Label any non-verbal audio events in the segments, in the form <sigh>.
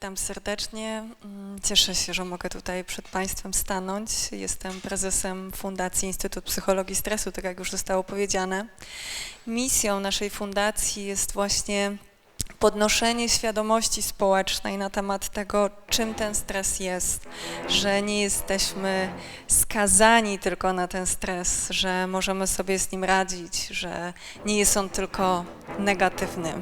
Witam serdecznie. Mm, Cieszę się, że mogę tutaj przed Państwem stanąć. Jestem prezesem Fundacji Instytut Psychologii Stresu, tak jak już zostało powiedziane. Misją naszej fundacji jest właśnie podnoszenie świadomości społecznej na temat tego, czym ten stres jest, że nie jesteśmy skazani tylko na ten stres, że możemy sobie z nim radzić, że nie jest on tylko negatywny.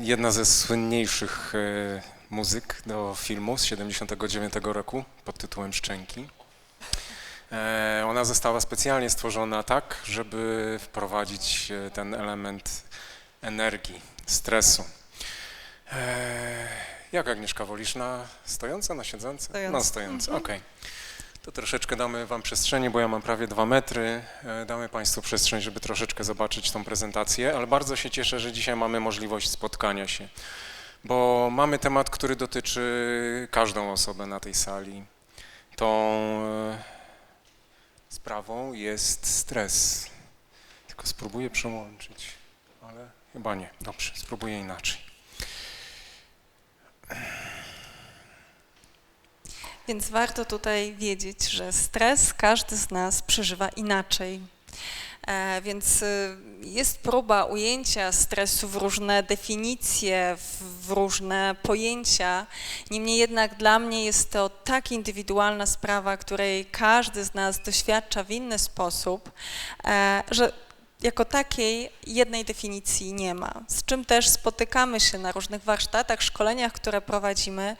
Jedna ze słynniejszych e, muzyk do filmu z 79 roku pod tytułem Szczęki. E, Ona została specjalnie stworzona tak, żeby wprowadzić e, ten element energii, stresu. Jak Agnieszka wolisz, na stojące, na siedzące? Na stojące, okej. To troszeczkę damy Wam przestrzeni, bo ja mam prawie dwa metry. E, Damy Państwu przestrzeń, żeby troszeczkę zobaczyć tą prezentację, ale bardzo się cieszę, że dzisiaj mamy możliwość spotkania się, bo mamy temat, który dotyczy każdą osobę na tej sali. Tą e, sprawą jest stres. Tylko spróbuję przełączyć, ale chyba nie. Dobrze, spróbuję inaczej. Więc warto tutaj wiedzieć, że stres każdy z nas przeżywa inaczej. E, Więc y, jest próba ujęcia stresu w różne definicje, w, różne pojęcia. Niemniej jednak dla mnie jest to tak indywidualna sprawa, której każdy z nas doświadcza w inny sposób, e, że jako takiej jednej definicji nie ma. Z czym też spotykamy się na różnych warsztatach, szkoleniach, które prowadzimy,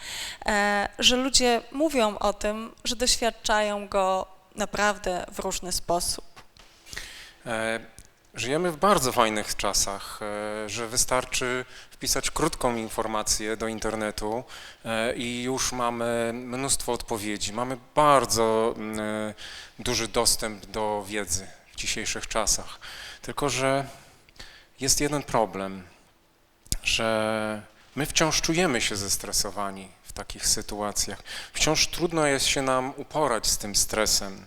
e, że ludzie mówią o tym, że doświadczają go naprawdę w różny sposób. E, Żyjemy w bardzo fajnych czasach, e, że wystarczy wpisać krótką informację do internetu i już mamy mnóstwo odpowiedzi. Mamy bardzo duży dostęp do wiedzy w dzisiejszych czasach. Tylko, że jest jeden problem, że my wciąż czujemy się zestresowani w takich sytuacjach. Wciąż trudno jest się nam uporać z tym stresem.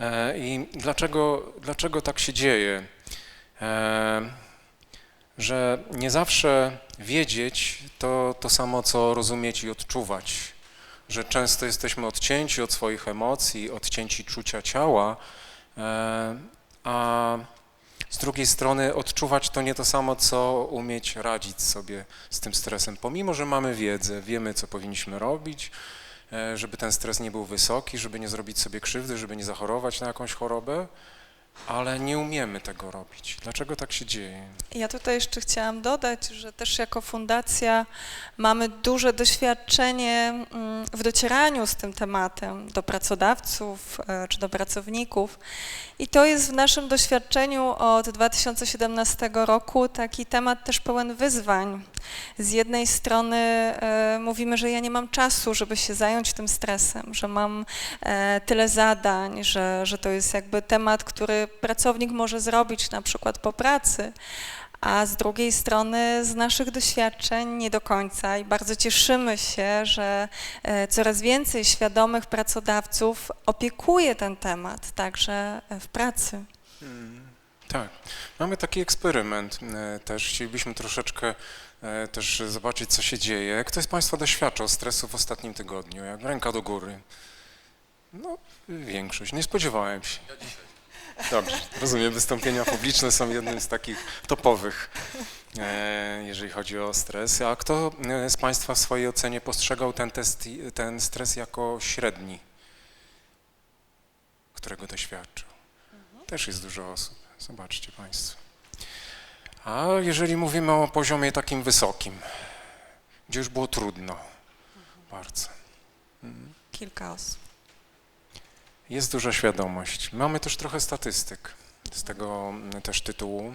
E, I dlaczego, dlaczego tak się dzieje? E, Że nie zawsze wiedzieć to to samo, co rozumieć i odczuwać. Że często jesteśmy odcięci od swoich emocji, odcięci czucia ciała, e, a z drugiej strony odczuwać to nie to samo, co umieć radzić sobie z tym stresem. Pomimo, że mamy wiedzę, wiemy, co powinniśmy robić, e, żeby ten stres nie był wysoki, żeby nie zrobić sobie krzywdy, żeby nie zachorować na jakąś chorobę, ale nie umiemy tego robić. Dlaczego tak się dzieje? Ja tutaj jeszcze chciałam dodać, że też jako fundacja mamy duże doświadczenie mm, w docieraniu z tym tematem do pracodawców e, czy do pracowników. I to jest w naszym doświadczeniu od 2017 roku taki temat też pełen wyzwań. Z jednej strony e, mówimy, że ja nie mam czasu, żeby się zająć tym stresem, że mam e, tyle zadań, że, że to jest jakby temat, który pracownik może zrobić na przykład po pracy, a z drugiej strony z naszych doświadczeń nie do końca i bardzo cieszymy się, że e, coraz więcej świadomych pracodawców opiekuje ten temat także e, w pracy. Tak, mamy taki eksperyment e, też. Chcielibyśmy troszeczkę też zobaczyć, co się dzieje. Kto z Państwa doświadczał stresu w ostatnim tygodniu? Jak ręka do góry? No, większość. Nie spodziewałem się. Dobrze, rozumiem. Wystąpienia publiczne są jednym z takich topowych, e, jeżeli chodzi o stres. A kto e, z Państwa w swojej ocenie postrzegał ten, test, ten stres jako średni, którego doświadczył? Też jest dużo osób. Zobaczcie Państwo. A jeżeli mówimy o poziomie takim wysokim, gdzie już było trudno, bardzo. Kilka osób. Jest duża świadomość. Mamy też trochę statystyk z tego mm, też tytułu.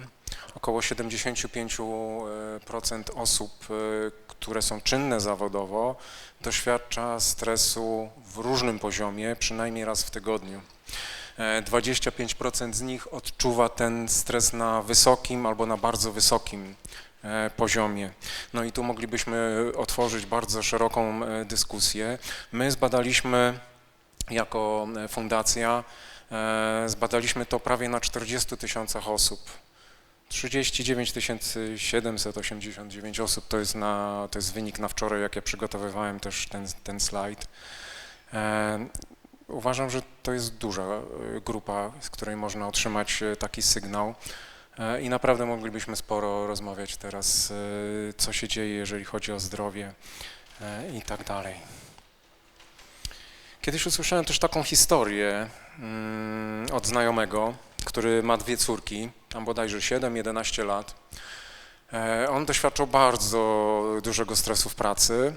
Około 75% osób, y, które są czynne zawodowo, doświadcza stresu w różnym poziomie, przynajmniej raz w tygodniu. E, 25% z nich odczuwa ten stres na wysokim albo na bardzo wysokim e, poziomie. No i tu moglibyśmy otworzyć bardzo szeroką e, dyskusję. My zbadaliśmy jako e, fundacja, e, zbadaliśmy to prawie na 40 tysiącach osób. 39 789 osób to jest, na, to jest wynik na wczoraj, jak ja przygotowywałem też ten, ten slajd. Uważam, że to jest duża e, grupa, z której można otrzymać e, taki sygnał e, i naprawdę moglibyśmy sporo rozmawiać teraz, co się dzieje, jeżeli chodzi o zdrowie i tak dalej. Kiedyś usłyszałem też taką historię mm, od znajomego, który ma dwie córki, tam bodajże 7-11 lat. On doświadczał bardzo dużego stresu w pracy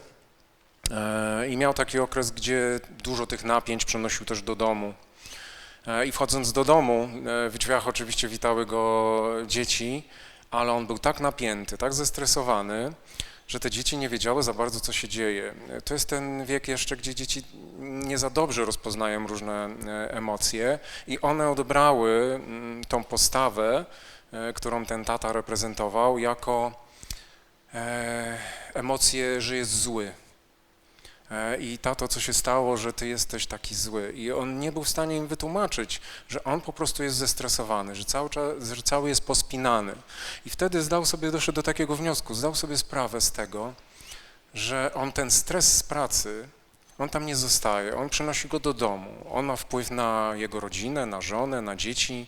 i miał taki okres, gdzie dużo tych napięć przenosił też do domu. E, I wchodząc do domu, e, w drzwiach oczywiście witały go dzieci, ale on był tak napięty, tak zestresowany, że te dzieci nie wiedziały za bardzo, co się dzieje. E, To jest ten wiek jeszcze, gdzie dzieci nie za dobrze rozpoznają różne e, emocje i one odebrały mm, tą postawę, e, którą ten tata reprezentował, jako e, emocje, że jest zły. E, I tato, co się stało, że ty jesteś taki zły. I on nie był w stanie im wytłumaczyć, że on po prostu jest zestresowany, że cały, czas, że cały jest pospinany. I wtedy zdał sobie, doszedł do takiego wniosku, zdał sobie sprawę z tego, że on ten stres z pracy, on tam nie zostaje, on przenosi go do domu. On ma wpływ na jego rodzinę, na żonę, na dzieci,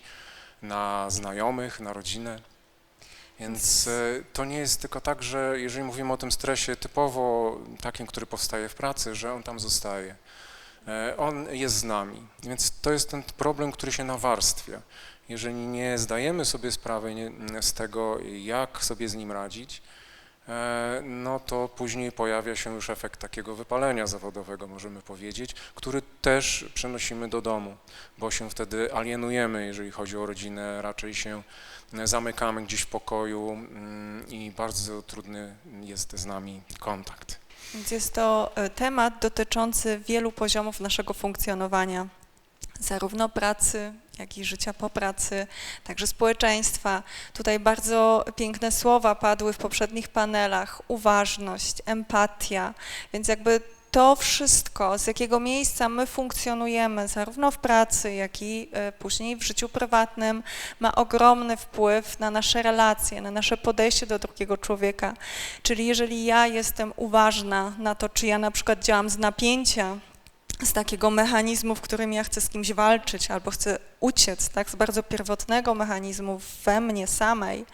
na znajomych, na rodzinę. Więc e, to nie jest tylko tak, że jeżeli mówimy o tym stresie typowo takim, który powstaje w pracy, że on tam zostaje. E, On jest z nami, więc to jest ten problem, który się nawarstwia. Jeżeli nie zdajemy sobie sprawy z tego, jak sobie z nim radzić, no to później pojawia się już efekt takiego wypalenia zawodowego, możemy powiedzieć, który też przenosimy do domu, bo się wtedy alienujemy, jeżeli chodzi o rodzinę, raczej się zamykamy gdzieś w pokoju mm, i bardzo trudny jest z nami kontakt. Więc jest to e, temat dotyczący wielu poziomów naszego funkcjonowania, zarówno pracy, jak i życia po pracy, także społeczeństwa. Tutaj bardzo piękne słowa padły w poprzednich panelach: uważność, empatia, więc jakby to wszystko, z jakiego miejsca my funkcjonujemy, zarówno w pracy, jak i e, później w życiu prywatnym, ma ogromny wpływ na nasze relacje, na nasze podejście do drugiego człowieka. Czyli jeżeli ja jestem uważna na to, czy ja na przykład działam z napięcia, z takiego mechanizmu, w którym ja chcę z kimś walczyć albo chcę uciec, tak, z bardzo pierwotnego mechanizmu we mnie samej,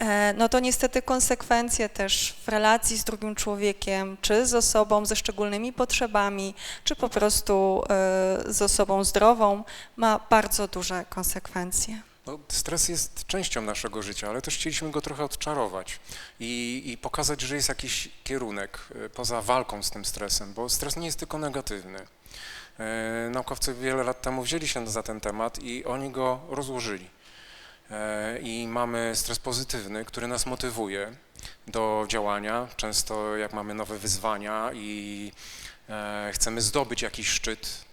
e, no to niestety konsekwencje też w relacji z drugim człowiekiem, czy z osobą ze szczególnymi potrzebami, czy po prostu e, z osobą zdrową, ma bardzo duże konsekwencje. No, stres jest częścią naszego życia, ale też chcieliśmy go trochę odczarować i, i pokazać, że jest jakiś kierunek e, poza walką z tym stresem, bo stres nie jest tylko negatywny. E, Naukowcy wiele lat temu wzięli się za ten temat i oni go rozłożyli. E, I mamy stres pozytywny, który nas motywuje do działania. Często jak mamy nowe wyzwania i e, chcemy zdobyć jakiś szczyt,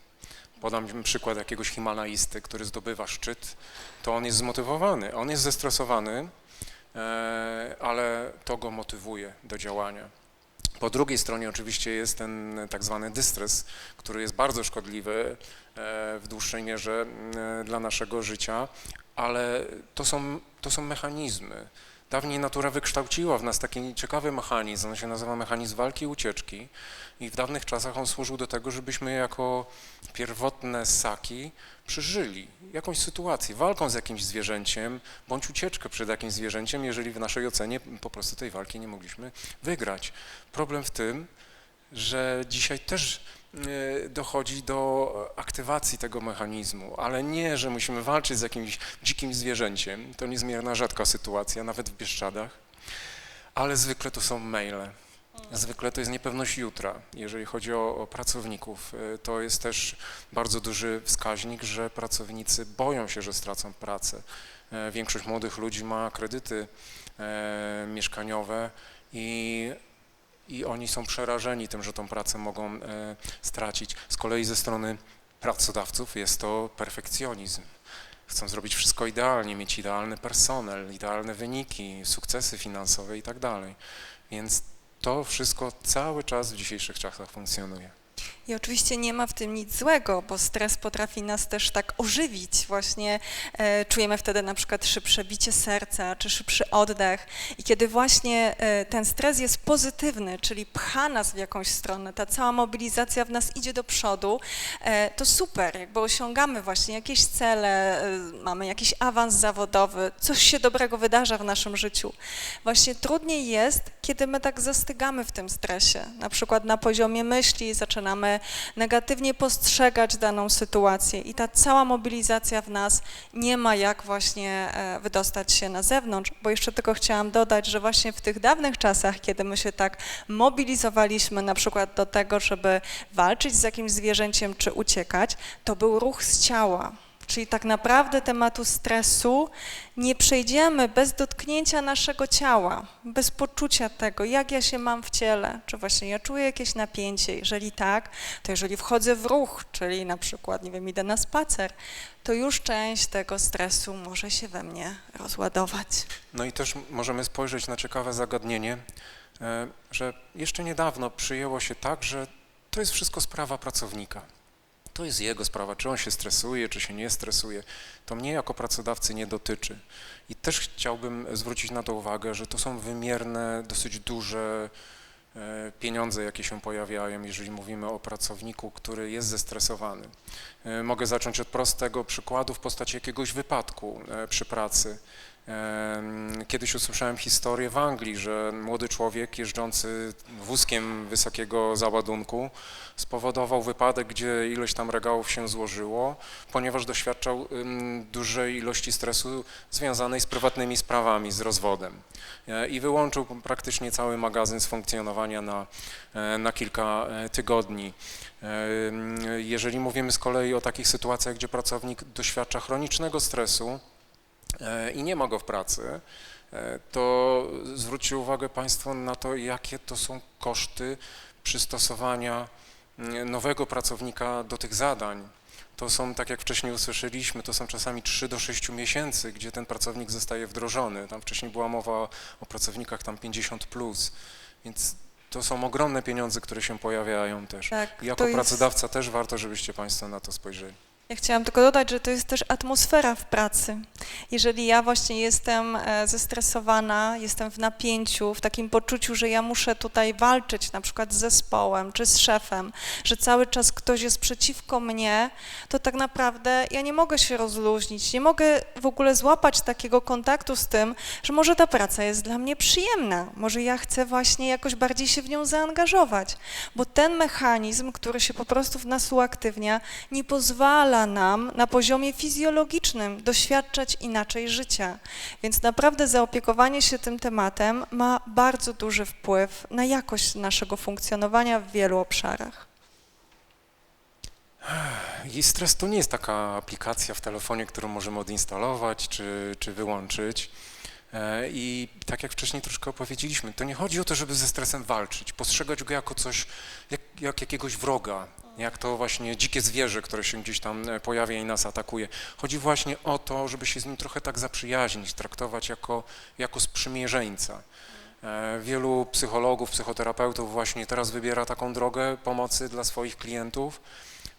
podam przykład jakiegoś Himalajisty, który zdobywa szczyt, to on jest zmotywowany, on jest zestresowany, ale to go motywuje do działania. Po drugiej stronie oczywiście jest ten tak zwany dystres, który jest bardzo szkodliwy e, w dłuższej mierze e, dla naszego życia, ale to są, to są mechanizmy. Dawniej natura wykształciła w nas taki ciekawy mechanizm, on się nazywa mechanizm walki i ucieczki i w dawnych czasach on służył do tego, żebyśmy jako pierwotne ssaki przeżyli jakąś sytuację, walką z jakimś zwierzęciem, bądź ucieczkę przed jakimś zwierzęciem, jeżeli w naszej ocenie po prostu tej walki nie mogliśmy wygrać. Problem w tym, że dzisiaj też dochodzi do aktywacji tego mechanizmu, ale nie, że musimy walczyć z jakimś dzikim zwierzęciem, to niezmierna rzadka sytuacja, nawet w Bieszczadach, ale zwykle to są maile. Zwykle to jest niepewność jutra. Jeżeli chodzi o, o pracowników, y, to jest też bardzo duży wskaźnik, że pracownicy boją się, że stracą pracę. E, Większość młodych ludzi ma kredyty e, mieszkaniowe i, i oni są przerażeni tym, że tą pracę mogą e, stracić. Z kolei ze strony pracodawców jest to perfekcjonizm. Chcą zrobić wszystko idealnie, mieć idealny personel, idealne wyniki, sukcesy finansowe i tak dalej. Więc to wszystko cały czas w dzisiejszych czasach funkcjonuje. I oczywiście nie ma w tym nic złego, bo stres potrafi nas też tak ożywić. Właśnie e, czujemy wtedy na przykład szybsze bicie serca czy szybszy oddech. I kiedy właśnie e, ten stres jest pozytywny, czyli pcha nas w jakąś stronę, ta cała mobilizacja w nas idzie do przodu, e, to super, jakby osiągamy właśnie jakieś cele, e, mamy jakiś awans zawodowy, coś się dobrego wydarza w naszym życiu. Właśnie trudniej jest, kiedy my tak zastygamy w tym stresie, na przykład na poziomie myśli, zaczynamy negatywnie postrzegać daną sytuację i ta cała mobilizacja w nas nie ma jak właśnie e, wydostać się na zewnątrz, bo jeszcze tylko chciałam dodać, że właśnie w tych dawnych czasach, kiedy my się tak mobilizowaliśmy na przykład do tego, żeby walczyć z jakimś zwierzęciem czy uciekać, to był ruch z ciała. Czyli tak naprawdę tematu stresu nie przejdziemy bez dotknięcia naszego ciała, bez poczucia tego, jak ja się mam w ciele, czy właśnie ja czuję jakieś napięcie. Jeżeli tak, to jeżeli wchodzę w ruch, czyli na przykład, nie wiem, idę na spacer, to już część tego stresu może się we mnie rozładować. No i też możemy spojrzeć na ciekawe zagadnienie, e, że jeszcze niedawno przyjęło się tak, że to jest wszystko sprawa pracownika. To jest jego sprawa, czy on się stresuje, czy się nie stresuje. To mnie jako pracodawcy nie dotyczy. I też chciałbym zwrócić na to uwagę, że to są wymierne, dosyć duże e, pieniądze, jakie się pojawiają, jeżeli mówimy o pracowniku, który jest zestresowany. E, Mogę zacząć od prostego przykładu w postaci jakiegoś wypadku e, przy pracy. Kiedyś usłyszałem historię w Anglii, że młody człowiek jeżdżący wózkiem wysokiego załadunku spowodował wypadek, gdzie ilość tam regałów się złożyło, ponieważ doświadczał dużej ilości stresu związanej z prywatnymi sprawami, z rozwodem. E, I wyłączył praktycznie cały magazyn z funkcjonowania na, e, na kilka e, tygodni. Jeżeli mówimy z kolei o takich sytuacjach, gdzie pracownik doświadcza chronicznego stresu, i nie ma go w pracy, e, to zwróćcie uwagę Państwo na to, jakie to są koszty przystosowania mm, nowego pracownika do tych zadań. To są, tak jak wcześniej usłyszeliśmy, to są czasami 3 do 6 miesięcy, gdzie ten pracownik zostaje wdrożony. Tam wcześniej była mowa o pracownikach tam 50 plus, więc to są ogromne pieniądze, które się pojawiają też. Tak, I jako jest- pracodawca też warto, żebyście Państwo na to spojrzeli. Ja chciałam tylko dodać, że to jest też atmosfera w pracy. Jeżeli ja właśnie jestem e, zestresowana, jestem w napięciu, w takim poczuciu, że ja muszę tutaj walczyć na przykład z zespołem czy z szefem, że cały czas ktoś jest przeciwko mnie, to tak naprawdę ja nie mogę się rozluźnić, nie mogę w ogóle złapać takiego kontaktu z tym, że może ta praca jest dla mnie przyjemna, może ja chcę właśnie jakoś bardziej się w nią zaangażować, bo ten mechanizm, który się po prostu w nas uaktywnia, nie pozwala nam na poziomie fizjologicznym doświadczać inaczej życia. Więc naprawdę zaopiekowanie się tym tematem ma bardzo duży wpływ na jakość naszego funkcjonowania w wielu obszarach. I stres to nie jest taka aplikacja w telefonie, którą możemy odinstalować czy, czy wyłączyć. E, I tak jak wcześniej troszkę opowiedzieliśmy, to nie chodzi o to, żeby ze stresem walczyć, postrzegać go jako coś, jak jakiegoś wroga, jak to właśnie dzikie zwierzę, które się gdzieś tam e, pojawia i nas atakuje. Chodzi właśnie o to, żeby się z nim trochę tak zaprzyjaźnić, traktować jako, jako sprzymierzeńca. E, Wielu psychologów, psychoterapeutów właśnie teraz wybiera taką drogę pomocy dla swoich klientów,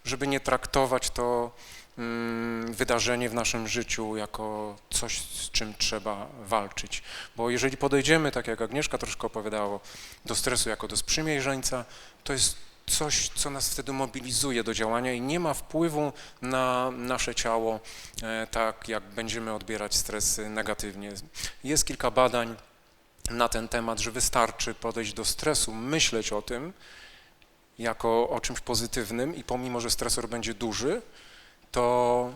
żeby nie traktować to mm, wydarzenie w naszym życiu jako coś, z czym trzeba walczyć. Bo jeżeli podejdziemy, tak jak Agnieszka troszkę opowiadało, do stresu jako do sprzymierzeńca, to jest coś, co nas wtedy mobilizuje do działania i nie ma wpływu na nasze ciało, e, tak jak będziemy odbierać stres negatywnie. Jest kilka badań na ten temat, że wystarczy podejść do stresu, myśleć o tym, jako o czymś pozytywnym i pomimo, że stresor będzie duży, to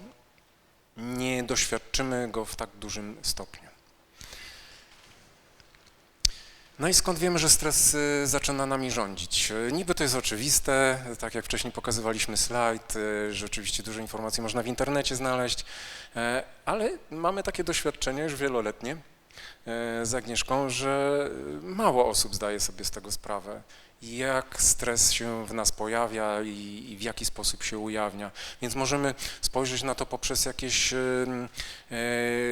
nie doświadczymy go w tak dużym stopniu. No i skąd wiemy, że stres y, zaczyna nami rządzić? Y, Niby to jest oczywiste, tak jak wcześniej pokazywaliśmy slajd, y, że oczywiście dużo informacji można w internecie znaleźć, e, ale mamy takie doświadczenie już wieloletnie e, z Agnieszką, że mało osób zdaje sobie z tego sprawę jak stres się w nas pojawia i, w jaki sposób się ujawnia. Więc możemy spojrzeć na to poprzez jakieś e,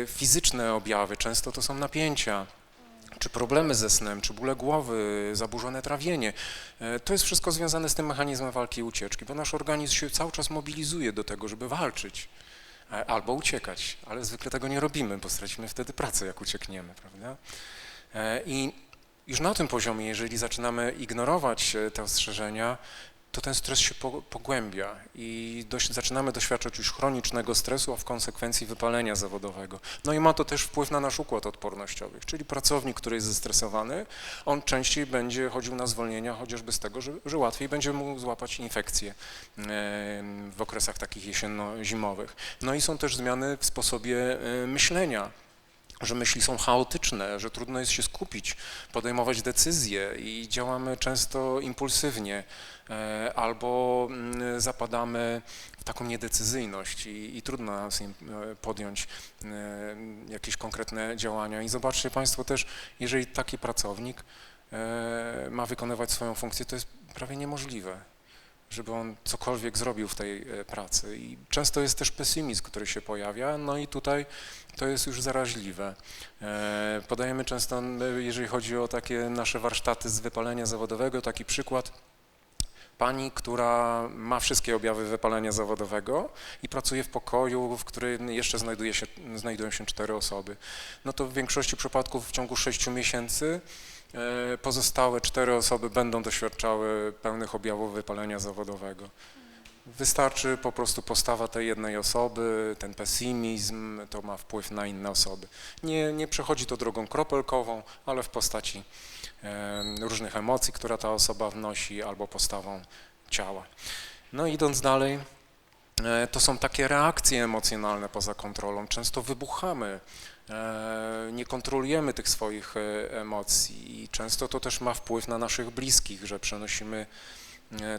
fizyczne objawy. Często to są napięcia, czy problemy ze snem, czy bóle głowy, zaburzone trawienie. E, To jest wszystko związane z tym mechanizmem walki i ucieczki, bo nasz organizm się cały czas mobilizuje do tego, żeby walczyć e, albo uciekać, ale zwykle tego nie robimy, bo stracimy wtedy pracę, jak uciekniemy, prawda? E, I już na tym poziomie, jeżeli zaczynamy ignorować te ostrzeżenia, to ten stres się po- pogłębia i dość, zaczynamy doświadczać już chronicznego stresu, a w konsekwencji wypalenia zawodowego. No i ma to też wpływ na nasz układ odpornościowy, czyli pracownik, który jest zestresowany, on częściej będzie chodził na zwolnienia, chociażby z tego, że, że łatwiej będzie mógł złapać infekcje w okresach takich jesienno-zimowych. No i są też zmiany w sposobie myślenia że myśli są chaotyczne, że trudno jest się skupić, podejmować decyzje i działamy często impulsywnie e, albo mm, zapadamy w taką niedecyzyjność i, i trudno nas e, podjąć e, jakieś konkretne działania. I zobaczcie Państwo też, jeżeli taki pracownik ma wykonywać swoją funkcję, to jest prawie niemożliwe żeby on cokolwiek zrobił w tej pracy. I często jest też pesymizm, który się pojawia, no i tutaj to jest już zaraźliwe. E, Podajemy często, jeżeli chodzi o takie nasze warsztaty z wypalenia zawodowego, taki przykład pani, która ma wszystkie objawy wypalenia zawodowego i pracuje w pokoju, w którym jeszcze znajduje się, znajdują się cztery osoby. No to w większości przypadków w ciągu sześciu miesięcy e, pozostałe cztery osoby będą doświadczały pełnych objawów wypalenia zawodowego. Wystarczy po prostu postawa tej jednej osoby, ten pesymizm, to ma wpływ na inne osoby. Nie, nie przechodzi to drogą kropelkową, ale w postaci różnych emocji, które ta osoba wnosi, albo postawą ciała. No idąc dalej, e, to są takie reakcje emocjonalne poza kontrolą. Często wybuchamy, e, nie kontrolujemy tych swoich e, emocji i często to też ma wpływ na naszych bliskich, że przenosimy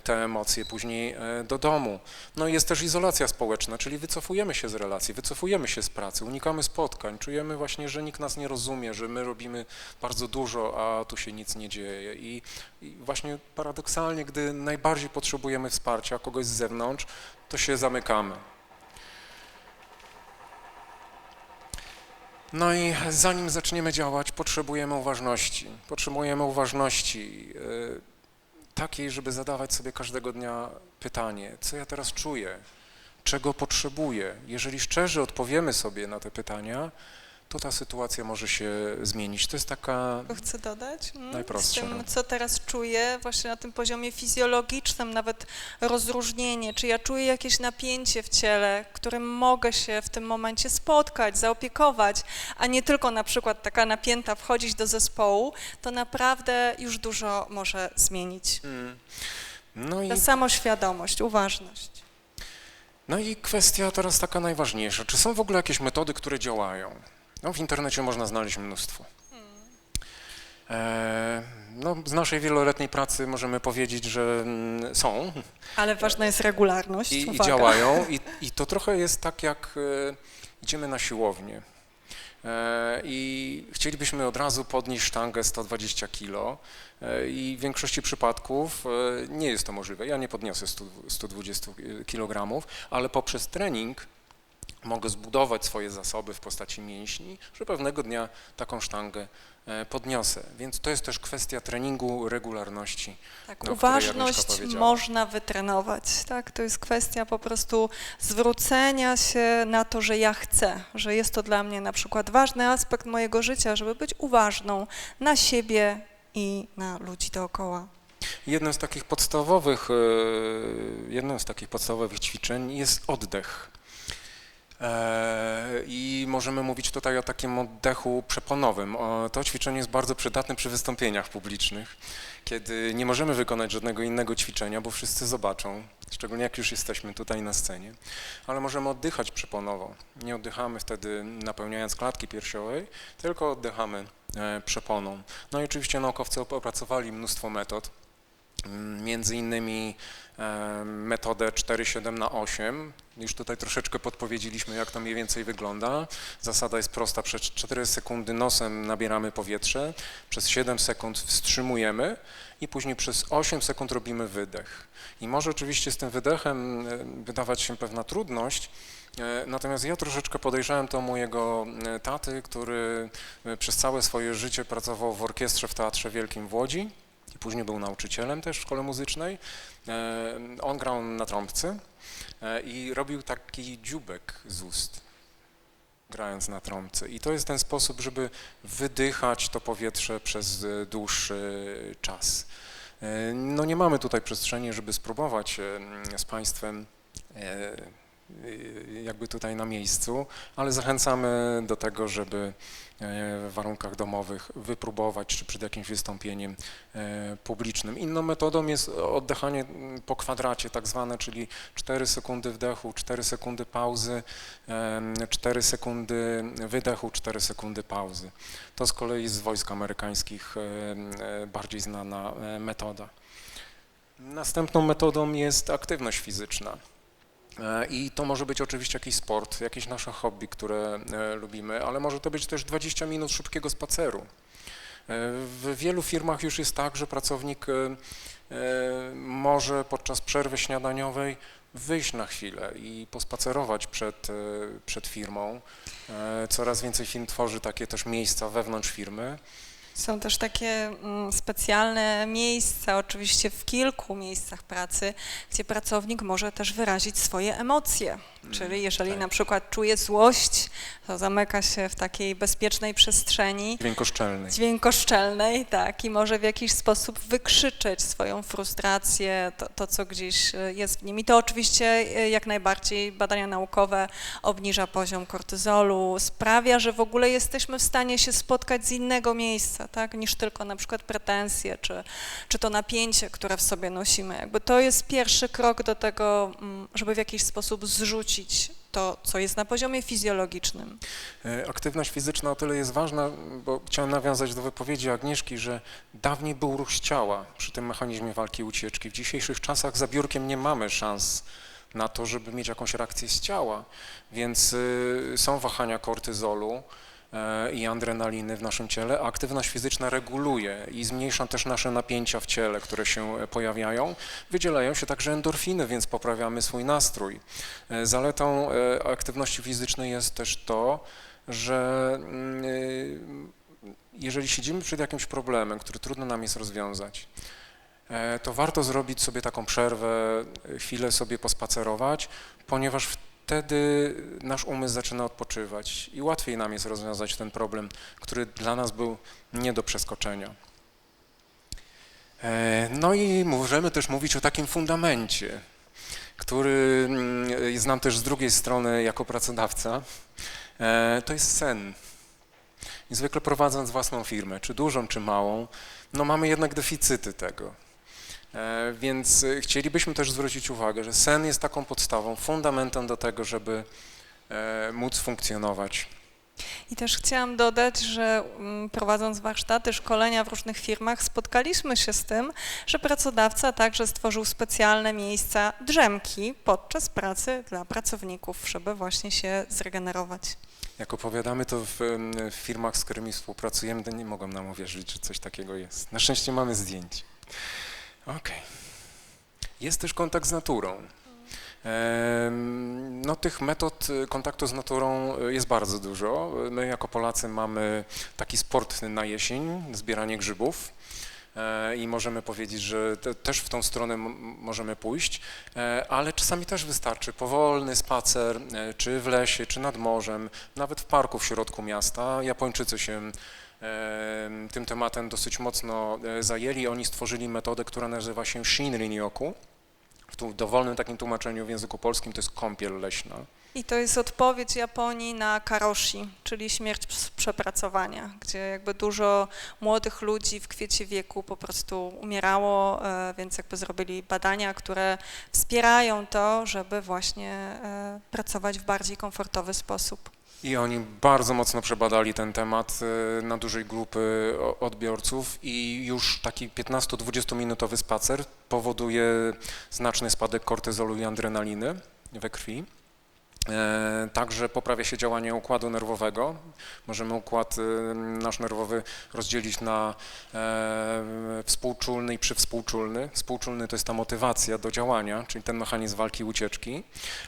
te emocje później e, do domu. No i jest też izolacja społeczna, czyli wycofujemy się z relacji, wycofujemy się z pracy, unikamy spotkań, czujemy właśnie, że nikt nas nie rozumie, że my robimy bardzo dużo, a tu się nic nie dzieje. I, i właśnie paradoksalnie, gdy najbardziej potrzebujemy wsparcia kogoś z zewnątrz, to się zamykamy. No i zanim zaczniemy działać, potrzebujemy uważności. Potrzebujemy uważności y, takiej, żeby zadawać sobie każdego dnia pytanie, co ja teraz czuję, czego potrzebuję. Jeżeli szczerze odpowiemy sobie na te pytania, to ta sytuacja może się zmienić. To jest taka chcę dodać. mm, Najprostsze, Z tym, no. co teraz czuję, właśnie na tym poziomie fizjologicznym, nawet rozróżnienie, czy ja czuję jakieś napięcie w ciele, którym mogę się w tym momencie spotkać, zaopiekować, a nie tylko na przykład taka napięta wchodzić do zespołu, to naprawdę już dużo może zmienić. Mm. No i Ta samoświadomość, uważność. No i kwestia teraz taka najważniejsza. Czy są w ogóle jakieś metody, które działają? No, w internecie można znaleźć mnóstwo. E, no, z naszej wieloletniej pracy możemy powiedzieć, że mm, są Ale ważna jest regularność. i, i działają. <laughs> I, I to trochę jest tak, jak e, idziemy na siłownię e, i chcielibyśmy od razu podnieść sztangę 120 kg i w większości przypadków nie jest to możliwe. Ja nie podniosę 100, 120 kg, ale poprzez trening mogę zbudować swoje zasoby w postaci mięśni, że pewnego dnia taką sztangę e, podniosę. Więc to jest też kwestia treningu, regularności. Tak, no, uważność można wytrenować, tak? To jest kwestia po prostu zwrócenia się na to, że ja chcę, że jest to dla mnie na przykład ważny aspekt mojego życia, żeby być uważną na siebie i na ludzi dookoła. Jednym z takich podstawowych, e, jednym z takich podstawowych ćwiczeń jest oddech. E, I możemy mówić tutaj o takim oddechu przeponowym. To ćwiczenie jest bardzo przydatne przy wystąpieniach publicznych, kiedy nie możemy wykonać żadnego innego ćwiczenia, bo wszyscy zobaczą, szczególnie jak już jesteśmy tutaj na scenie, ale możemy oddychać przeponowo. Nie oddychamy wtedy napełniając klatki piersiowej, tylko oddychamy e, przeponą. No i oczywiście naukowcy op- opracowali mnóstwo metod, Między innymi e, metodę 4-7 na 8. Już tutaj troszeczkę podpowiedzieliśmy, jak to mniej więcej wygląda. Zasada jest prosta. Przez 4 sekundy nosem nabieramy powietrze, przez 7 sekund wstrzymujemy i później przez 8 sekund robimy wydech. I może oczywiście z tym wydechem e, wydawać się pewna trudność, e, natomiast ja troszeczkę podejrzałem to mojego taty, który przez całe swoje życie pracował w orkiestrze w Teatrze Wielkim w Łodzi i później był nauczycielem też w szkole muzycznej. E, On grał na trąbce e, i robił taki dziubek z ust, grając na trąbce. I to jest ten sposób, żeby wydychać to powietrze przez e, dłuższy czas. No nie mamy tutaj przestrzeni, żeby spróbować z Państwem jakby tutaj na miejscu, ale zachęcamy do tego, żeby e, w warunkach domowych wypróbować, czy przed jakimś wystąpieniem e, publicznym. Inną metodą jest oddychanie mm, po kwadracie tak zwane, czyli 4 sekundy wdechu, 4 sekundy pauzy, em, 4 sekundy wydechu, 4 sekundy pauzy. To z kolei z wojsk amerykańskich e, bardziej znana metoda. Następną metodą jest aktywność fizyczna. E, I to może być oczywiście jakiś sport, jakieś nasze hobby, które e, lubimy, ale może to być też 20 minut szybkiego spaceru. E, W wielu firmach już jest tak, że pracownik może podczas przerwy śniadaniowej wyjść na chwilę i pospacerować przed, przed firmą. Coraz więcej firm tworzy takie też miejsca wewnątrz firmy. Są też takie mm, specjalne miejsca, oczywiście w kilku miejscach pracy, gdzie pracownik może też wyrazić swoje emocje. Czyli jeżeli tak. na przykład czuje złość, to zamyka się w takiej bezpiecznej przestrzeni Dźwiękoszczelny. dźwiękoszczelnej, tak, i może w jakiś sposób wykrzyczeć swoją frustrację, to, to co gdzieś e, jest w nim. I to oczywiście e, jak najbardziej badania naukowe obniża poziom kortyzolu, sprawia, że w ogóle jesteśmy w stanie się spotkać z innego miejsca, tak, niż tylko na przykład pretensje, czy, czy to napięcie, które w sobie nosimy. Jakby to jest pierwszy krok do tego, mm, żeby w jakiś sposób zrzucić to, co jest na poziomie fizjologicznym. E, Aktywność fizyczna o tyle jest ważna, bo chciałem nawiązać do wypowiedzi Agnieszki, że dawniej był ruch ciała przy tym mechanizmie walki i ucieczki. W dzisiejszych czasach za biurkiem nie mamy szans na to, żeby mieć jakąś reakcję z ciała, więc y, są wahania kortyzolu i adrenaliny w naszym ciele, aktywność fizyczna reguluje i zmniejsza też nasze napięcia w ciele, które się e, pojawiają. Wydzielają się także endorfiny, więc poprawiamy swój nastrój. E, Zaletą e, aktywności fizycznej jest też to, że mm, jeżeli siedzimy przed jakimś problemem, który trudno nam jest rozwiązać, e, to warto zrobić sobie taką przerwę, e, chwilę sobie pospacerować, ponieważ wtedy nasz umysł zaczyna odpoczywać i łatwiej nam jest rozwiązać ten problem, który dla nas był nie do przeskoczenia. E, No i możemy też mówić o takim fundamencie, który mm, znam też z drugiej strony jako pracodawca. E, To jest sen. I zwykle prowadząc własną firmę, czy dużą, czy małą, no mamy jednak deficyty tego. E, Więc e, chcielibyśmy też zwrócić uwagę, że sen jest taką podstawą, fundamentem do tego, żeby e, móc funkcjonować. I też chciałam dodać, że mm, prowadząc warsztaty, szkolenia w różnych firmach, spotkaliśmy się z tym, że pracodawca także stworzył specjalne miejsca drzemki podczas pracy dla pracowników, żeby właśnie się zregenerować. Jak opowiadamy to w, w firmach, z którymi współpracujemy, to nie mogą nam uwierzyć, że coś takiego jest. Na szczęście mamy zdjęcie. Okej. Jest też kontakt z naturą. No, tych metod y, kontaktu z naturą y, jest bardzo dużo. My jako Polacy mamy taki sport na jesień, zbieranie grzybów. E, I możemy powiedzieć, że te, też w tą stronę możemy pójść, e, ale czasami też wystarczy powolny spacer, e, czy w lesie, czy nad morzem, nawet w parku w środku miasta. Japończycy się tym tematem dosyć mocno e, zajęli. Oni stworzyli metodę, która nazywa się Shinrin-yoku. W dowolnym takim tłumaczeniu w języku polskim to jest kąpiel leśna. I to jest odpowiedź Japonii na karoshi, czyli śmierć z przepracowania, gdzie jakby dużo młodych ludzi w kwiecie wieku po prostu umierało, e, więc jakby zrobili badania, które wspierają to, żeby właśnie e, pracować w bardziej komfortowy sposób. I oni bardzo mocno przebadali ten temat e, na dużej grupy odbiorców i już taki 15-20 minutowy spacer powoduje znaczny spadek kortyzolu i adrenaliny we krwi. E, Także poprawia się działanie układu nerwowego. Możemy układ e, nasz nerwowy rozdzielić na e, współczulny i przywspółczulny. Współczulny to jest ta motywacja do działania, czyli ten mechanizm walki i ucieczki,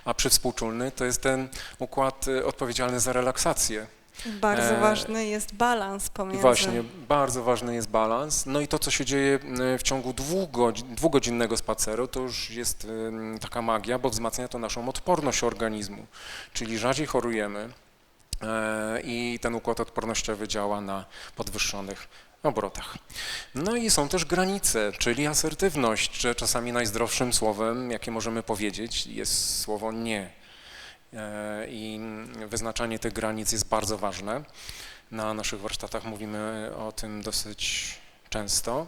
a przywspółczulny to jest ten układ e, odpowiedzialny za relaksację. Bardzo E, ważny jest balans pomiędzy... właśnie bardzo ważny jest balans. No i to, co się dzieje e, w ciągu dwóch godzin, dwugodzinnego spaceru, to już jest em, taka magia, bo wzmacnia to naszą odporność organizmu, czyli rzadziej chorujemy e, i ten układ odpornościowy działa na podwyższonych obrotach. No i są też granice, czyli asertywność, że czasami najzdrowszym słowem, jakie możemy powiedzieć, jest słowo nie. E, I wyznaczanie tych granic jest bardzo ważne. Na naszych warsztatach mówimy o tym dosyć często.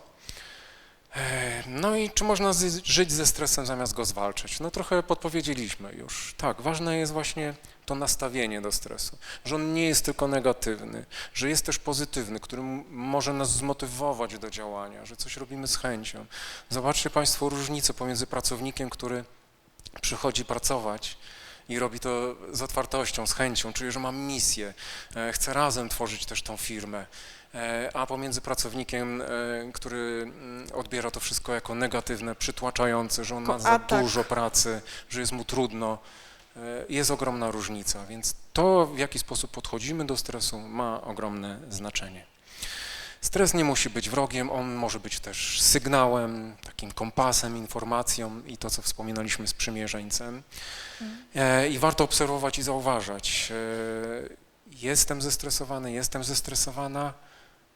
E, No i czy można żyć ze stresem zamiast go zwalczać? No trochę podpowiedzieliśmy już. Tak, ważne jest właśnie to nastawienie do stresu, że on nie jest tylko negatywny, że jest też pozytywny, który może nas zmotywować do działania, że coś robimy z chęcią. Zobaczcie Państwo różnicę pomiędzy pracownikiem, który przychodzi pracować i robi to z otwartością, z chęcią, czuje, że ma misję, e, chce razem tworzyć też tą firmę, e, a pomiędzy pracownikiem, e, który mm, odbiera to wszystko jako negatywne, przytłaczające, że on ma za atak. dużo pracy, że jest mu trudno, jest ogromna różnica, więc to, w jaki sposób podchodzimy do stresu, ma ogromne znaczenie. Stres nie musi być wrogiem, on może być też sygnałem, takim kompasem, informacją i to, co wspominaliśmy z przymierzeńcem. E, I warto obserwować i zauważać. e, Jestem zestresowany, jestem zestresowana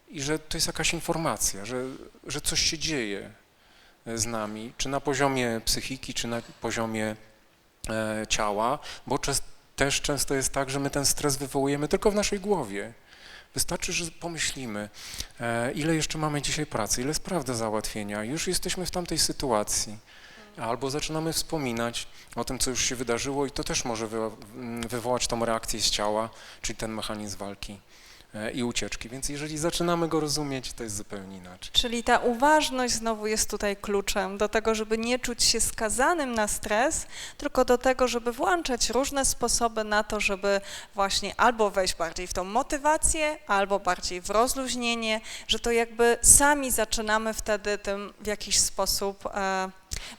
i że to jest jakaś informacja, że, że coś się dzieje z nami, czy na poziomie psychiki, czy na poziomie e, ciała, bo też często jest tak, że my ten stres wywołujemy tylko w naszej głowie. Wystarczy, że pomyślimy, e, ile jeszcze mamy dzisiaj pracy, ile spraw do załatwienia, już jesteśmy w tamtej sytuacji. Albo zaczynamy wspominać o tym, co już się wydarzyło i to też może wy, m, wywołać tą reakcję z ciała, czyli ten mechanizm walki i ucieczki. Więc jeżeli zaczynamy go rozumieć, to jest zupełnie inaczej. Czyli ta uważność znowu jest tutaj kluczem do tego, żeby nie czuć się skazanym na stres, tylko do tego, żeby włączać różne sposoby na to, żeby właśnie albo wejść bardziej w tą motywację, albo bardziej w rozluźnienie, że to jakby sami zaczynamy wtedy tym w jakiś sposób e,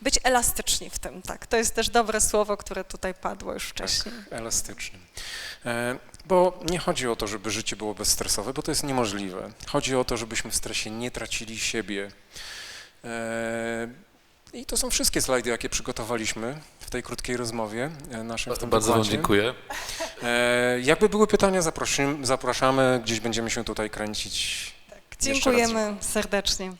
być elastyczni w tym, tak. To jest też dobre słowo, które tutaj padło już wcześniej. elastycznym. E, Bo nie chodzi o to, żeby życie było bezstresowe, bo to jest niemożliwe. Chodzi o to, żebyśmy w stresie nie tracili siebie. E, I to są wszystkie slajdy, jakie przygotowaliśmy w tej krótkiej rozmowie e, naszym Bardzo Wam dziękuję. Jakby były pytania, zaprosimy, zapraszamy, gdzieś będziemy się tutaj kręcić. Raz Dziękujemy serdecznie.